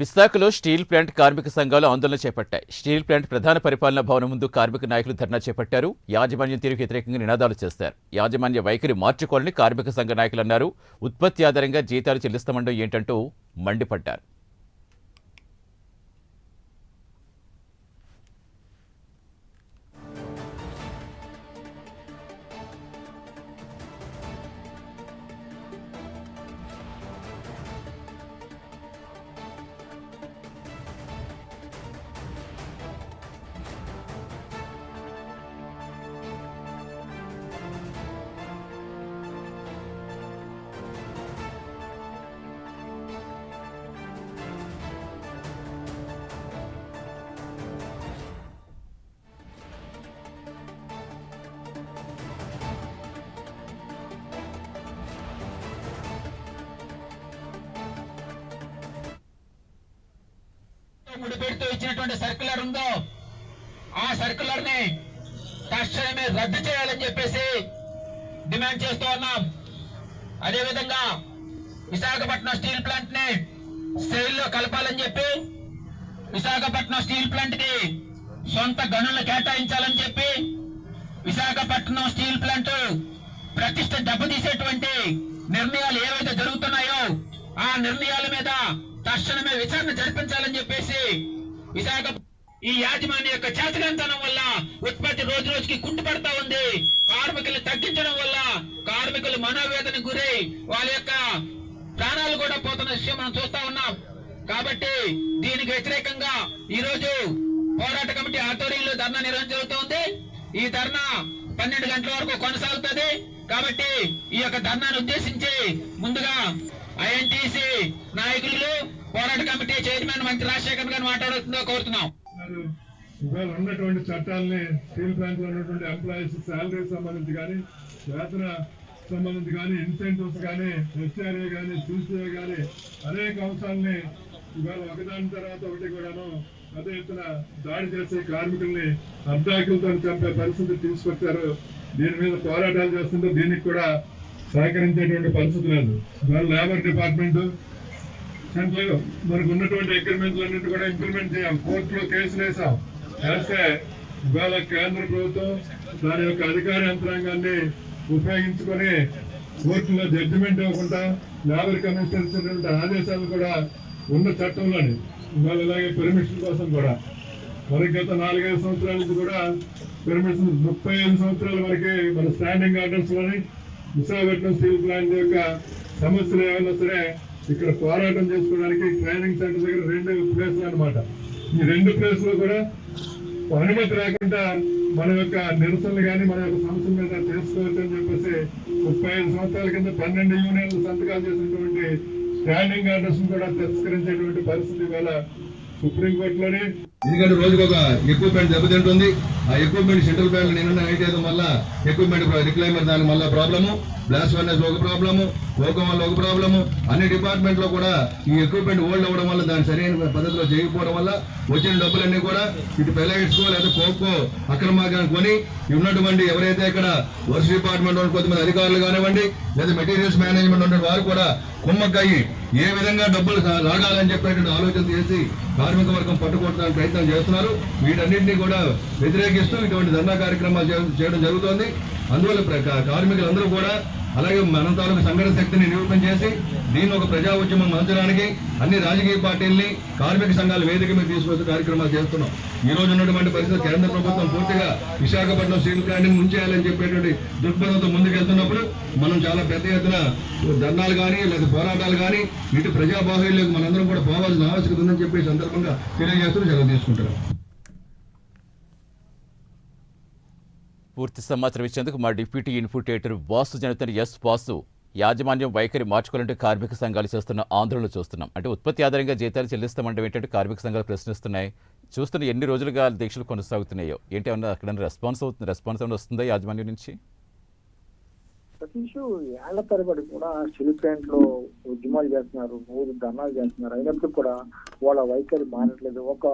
విశాఖలో steel plant కార్మిక సంఘాలు ఆందోళన చేపట్టాయి. స్టీల్ ప్లాంట్ ప్రధాన పరిపాలనా భవనం ముందు కార్మిక నాయకులు ధర్నా చేపట్టారు. యాజమాన్యం తీరుకు వ్యతిరేకంగా నినాదాలు చేశారు యాజమాన్య వైఖరి మార్చుకోవాలని కార్మిక సంఘ నాయకులు అన్నారు. ఉత్పత్తి ఆధారంగా జీతాలు చెల్లిస్తామండం ఏంటంటూ మండిపడ్డారు. ముడిపెడుతూ ఇచ్చినటువంటి సర్క్యులర్ ఉందో ఆ సర్క్యులర్ని తక్షణమే రద్దు చేయాలని చెప్పేసి డిమాండ్ చేస్తూ ఉన్నాం. అదేవిధంగా విశాఖపట్నం స్టీల్ ప్లాంట్ని సెయిల్లో కలపాలని చెప్పి విశాఖపట్నం స్టీల్ ప్లాంట్కి సొంత గనులు కేటాయించాలని చెప్పి విశాఖపట్నం స్టీల్ ప్లాంట్ ప్రతిష్ట దెబ్బతీసేటువంటి నిర్ణయాలు ఏవైతే జరుగుతున్నాయో ఆ నిర్ణయాల మీద తక్షణమే విచారణ జరిపించాలని చెప్పేసి విశాఖ ఈ యాజమాన్య యొక్క చేతకంతనం వల్ల ఉత్పత్తి రోజు రోజుకి కుంటుపడతా ఉంది. కార్మికులు తగ్గించడం వల్ల కార్మికులు మనోవేదన గురై వాళ్ళ యొక్క ప్రాణాలు కూడా పోతున్న విషయం మనం చూస్తా ఉన్నాం. కాబట్టి దీనికి వ్యతిరేకంగా ఈ రోజు పోరాట కమిటీ ఆధ్వర్యంలో ధర్నా నిర్వహించబోతోంది జరుగుతోంది ఈ ధర్నా పన్నెండు గంటల వరకు కొనసాగుతుంది. కాబట్టి ఈ యొక్క ధర్నాను ఉద్దేశించి ముందుగా ఐఎన్టీసీ నాయకులు పోరాట కమిటీ చైర్మన్ మంత్రి రాజశేఖర్ గారు మాట్లాడుతుందో కోరుతున్నాం. ఇవాళ ఉన్నటువంటి చట్టాలని స్టీల్ ప్లాంట్లో ఉన్నటువంటి ఎంప్లాయీస్ శాలరీ సంబంధించి కానీ వేతన సంబంధించి కానీ ఇన్సెంటివ్స్ కానీ హెచ్ఆర్ఏ కానీ సిసిఏ కానీ అనేక అంశాలని ఇవాళ ఒకదాని తర్వాత ఒకటి కూడాను అదే ఎత్తున దాడి చేసే కార్మికుల్ని అర్ధాకులతో చంపే పరిస్థితి తీసుకొచ్చారు. దీని మీద పోరాటాలు చేస్తుంటే దీనికి కూడా సహకరించేటువంటి పరిస్థితి లేదు. ఇవాళ లేబర్ డిపార్ట్మెంట్ సెంట్రల్ మనకు ఉన్నటువంటి అగ్రిమెంట్స్ అన్నింటి కూడా ఇంప్లిమెంట్ చేయాలి. కోర్టులో కేసులు వేసాం వేస్తే ఇవాళ కేంద్ర ప్రభుత్వం దాని యొక్క అధికార యంత్రాంగాన్ని ఉపయోగించుకొని కోర్టులో జడ్జిమెంట్ ఇవ్వకుండా లేబర్ కమిషన్ ఇచ్చినటువంటి ఆదేశాలు కూడా ఉన్న చట్టంలోని. ఇవాళ ఇలాగే పెర్మిషన్ కోసం కూడా మరి గత నాలుగైదు సంవత్సరాల నుంచి కూడా పెర్మిషన్ ముప్పై ఐదు సంవత్సరాల వరకే మన స్టాండింగ్ ఆర్డర్స్లోని విశాఖపట్నం స్టీల్ ప్లాంట్ యొక్క సమస్యలు ఏమైనా సరే ఇక్కడ పోరాటం చేసుకోవడానికి ట్రైనింగ్ సెంటర్ దగ్గర రెండు ప్లేస్లు అన్నమాట. ఈ రెండు ప్లేస్లో కూడా అనుమతి లేకుండా మన యొక్క నిరసనలు కానీ మన యొక్క సమస్యలు మీద చేసుకోవచ్చు అని చెప్పేసి ముప్పై ఐదు సంవత్సరాల కింద పన్నెండు యూనియన్లు సంతకాలు చేసినటువంటి స్టాండింగ్ ఆర్డర్స్ కూడా తిరస్కరించేటువంటి పరిస్థితి ఇవాళ సుప్రీంకోర్టులోనే ఎందుకంటే రోజుకు ఒక ఎక్విప్మెంట్ దెబ్బతింటుంది. ఆ ఎక్విప్మెంట్ సెంట్రల్ బ్యాంక్ నిన్న నైట్ చేయడం ఎక్విప్మెంట్ రిక్లైమర్ దాని మళ్ళీ ప్రాబ్లము బ్లాస్ట్ ఫర్నెస్ ఒక ప్రాబ్లము ఓకం వల్ల ఒక ప్రాబ్లము అన్ని డిపార్ట్మెంట్లో కూడా ఈ ఎక్విప్మెంట్ ఓల్డ్ అవ్వడం వల్ల దాని సరైన పద్ధతిలో చేయకపోవడం వల్ల వచ్చిన డబ్బులన్నీ కూడా ఇటు పెలైట్స్కో లేదా కోకో అక్రమార్గాన్ని కొని ఉన్నటువంటి ఎవరైతే ఇక్కడ వర్ష డిపార్ట్మెంట్ ఉన్న కొంతమంది అధికారులు కానివ్వండి లేదా మెటీరియల్స్ మేనేజ్మెంట్ ఉన్న వారు కూడా కుమ్మక్కయ్యి ఏ విధంగా డబ్బులు లాగాలని చెప్పేటువంటి ఆలోచన చేసి కార్మిక వర్గం పట్టుకోవడానికి ప్రయత్నం చేస్తున్నారు. వీటన్నింటినీ కూడా వ్యతిరేకిస్తూ ఇటువంటి ధర్నా కార్యక్రమాలు చేయడం జరుగుతోంది. అందువల్ల కార్మికులందరూ కూడా అలాగే మన తాలూకు సంఘటన శక్తిని నిరూపణ చేసి దీన్ని ఒక ప్రజా ఉద్యమం మార్చడానికి అన్ని రాజకీయ పార్టీల్ని కార్మిక సంఘాల వేదిక మీద తీసుకొచ్చే కార్యక్రమాలు చేస్తున్నాం. ఈ రోజు ఉన్నటువంటి పరిస్థితి కేంద్ర ప్రభుత్వం పూర్తిగా విశాఖపట్నం స్టీల్ ప్లాంట్ ముంచేయాలని చెప్పేటువంటి దృక్పథంతో ముందుకెళ్తున్నప్పుడు మనం చాలా పెద్ద ఎత్తున ధర్నాలు కానీ లేదా పోరాటాలు కానీ ఇటు ప్రజా మనందరం కూడా పోవాల్సిన ఆవశ్యకత ఉందని చెప్పి సందర్భంగా తెలియజేస్తూ సెలవు తీసుకుంటున్నాం. పూర్తి సమాచారం ఇచ్చేందుకు మా డిప్యూటీ ఇన్ఫుటేటర్ వాసు జనతన్ ఎస్ వాసు యాజమాన్యం వైఖరి మార్చుకోవాలంటే కార్మిక సంఘాలు చేస్తున్న ఆందోళనలు చూస్తున్నాం. అంటే ఉత్పత్తి ఆధారంగా జీతాలు చెల్లిస్తామంటే ఏంటంటే కార్మిక సంఘాలు ప్రశ్నిస్తున్నాయి. చూస్తున్న ఎన్ని రోజులుగా దీక్షలు కొనసాగుతున్నాయో? ఏంటి ఏమన్నా అక్కడ రెస్పాన్స్ అవుతుంది రెస్పాన్స్ ఏమైనా వస్తుందా యాజమాన్యం నుంచి? సతీష్ ఏళ్ళ తరబడి కూడా స్టీల్ ప్లాంట్లో ఉద్యమాలు చేస్తున్నారు ఊరు ధర్నాలు చేస్తున్నారు. అయినప్పటికీ కూడా వాళ్ళ వైఖరి మారట్లేదు. ఒక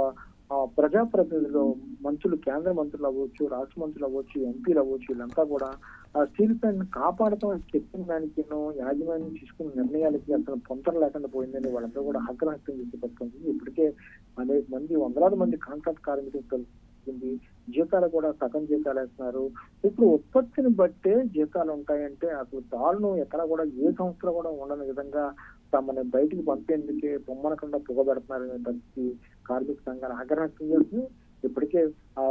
ప్రజాప్రతినిధులు మంత్రులు కేంద్ర మంత్రులు అవ్వచ్చు రాష్ట్ర మంత్రులు అవ్వచ్చు ఎంపీలు అవ్వచ్చు వీళ్ళంతా కూడా ఆ స్టీల్ ప్లాంట్ కాపాడతాం అని చెప్పిన దానికి యాజమాన్యం తీసుకున్న నిర్ణయాలకి అసలు పొంతన లేకుండా పోయిందని వాళ్ళంతా కూడా ఆగ్రహం వ్యక్తం చేసే పరిస్థితి ఇప్పటికే అనేక మంది వందలాది మంది కాంట్రాక్ట్ కార్మికులు తెలుస్తుంది జీతాలు కూడా సగం జీతాలు వేస్తున్నారు. ఇప్పుడు ఉత్పత్తిని బట్టే జీతాలు ఉంటాయంటే అసలు దారుణం. ఎక్కడ కూడా ఏ సంస్థలో కూడా ఉండని విధంగా తమని బయటికి పంపేందుకే బొమ్మనకుండా పొగబెడుతున్నారనే పరిస్థితి కార్మిక సంఘాలు ఆగ్రహం చేస్తుంది ఇప్పటికే ఆ,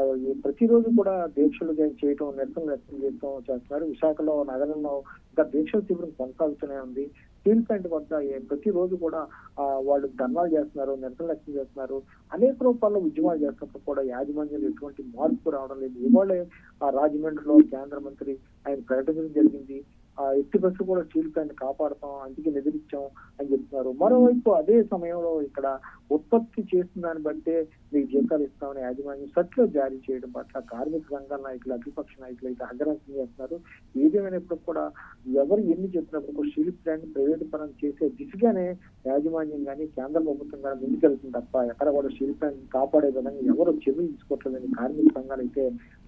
ప్రతిరోజు కూడా దీక్షలు చేయటం నిరసన వ్యక్తం చేయటం చేస్తున్నారు. విశాఖలో నగరంలో ఇంకా దీక్షల తీవ్రం కొనసాగుతూనే ఉంది. స్టీల్ ప్లాంట్ వద్ద ప్రతిరోజు కూడా ఆ, వాళ్ళు ధర్నాలు చేస్తున్నారు నిరసన వ్యక్తం చేస్తున్నారు. అనేక రూపాల్లో ఉద్యమాలు చేస్తున్నప్పుడు కూడా యాజమాన్యాలు ఎటువంటి మార్పు రావడం లేదు. ఇవాళ ఆ రాజమండ్రిలో కేంద్ర మంత్రి ఆయన ప్రకటించడం జరిగింది. ఎట్టి బస్సు కూడా స్టీల్ ప్లాంట్ కాపాడతాం అందుకే నిద్రించాం అని చెప్తున్నారు. మరోవైపు అదే సమయంలో ఇక్కడ ఉత్పత్తి చేసిన దాన్ని బట్టే మీకు జీతాలు ఇస్తామని యాజమాన్యం సట్లో జారీ చేయడం పట్ల కార్మిక రంగాల నాయకులు అఖిలపక్ష నాయకులు అయితే అగ్రహం చేస్తున్నారు. ఏదేమైనప్పుడు కూడా ఎవరు ఎన్ని చెప్పినప్పుడు కూడా స్టీల్ ప్లాంట్ ప్రైవేట్ పరం చేసే దిశగానే యాజమాన్యం కానీ కేంద్ర ప్రభుత్వం కానీ ముందుకెళ్తుంది తప్ప ఎక్కడ కూడా స్టీల్ ప్లాంట్ కాపాడే విధంగా ఎవరు చర్యలు తీసుకోవట్లేదని కార్మిక సంఘాలు అయితే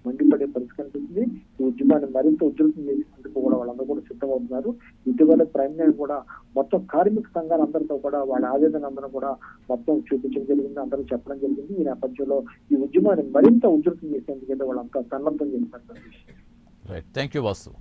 మండిపడే పరిస్థితి కనిపిస్తుంది. ఈ ఉద్యమాన్ని మరింత ఉధృతం చేసేందుకు కూడా వాళ్ళందరూ కూడా సిద్ధమవుతున్నారు ఇటీవల ప్రైమ్ లైన్ కూడా మొత్తం కార్మిక సంఘాలందరితో కూడా వాళ్ళ ఆవేదన అందరూ కూడా మొత్తం చూపించడం జరిగింది అందరూ చెప్పడం జరిగింది. ఈ నేపథ్యంలో ఈ ఉద్యమాన్ని మరింత ఉధృతం చేసేందుకైతే వాళ్ళంతా సన్నద్ధం చేస్తున్నారు. Right thank you Vasu